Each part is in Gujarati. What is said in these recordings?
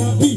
Oh.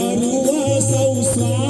ಸರ್ವ ಸಂಸಾರ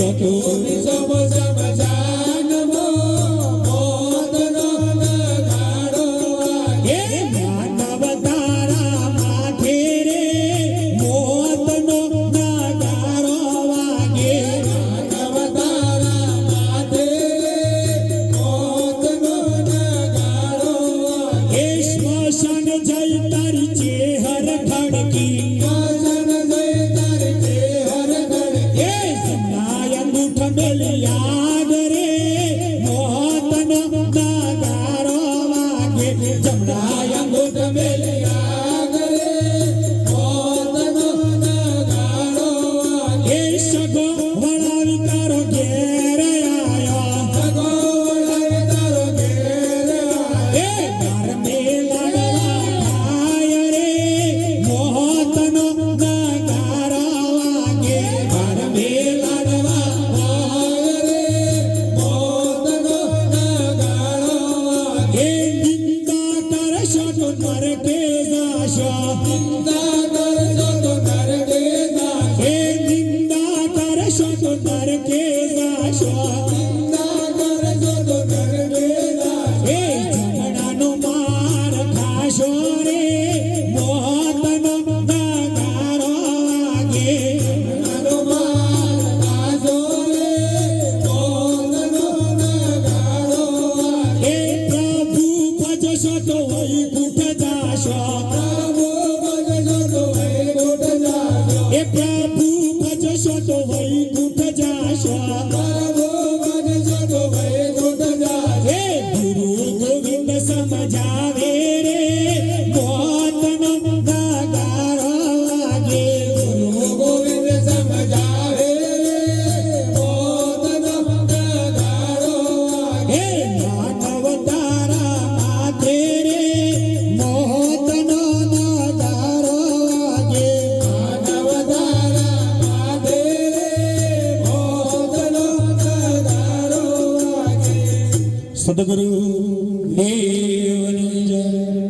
Jai Jai બલિયાદ રે મોતનો નાગારો વાગે જમડાય અંગુઠ મેલે Joshua. 他家乡。the Sadhguru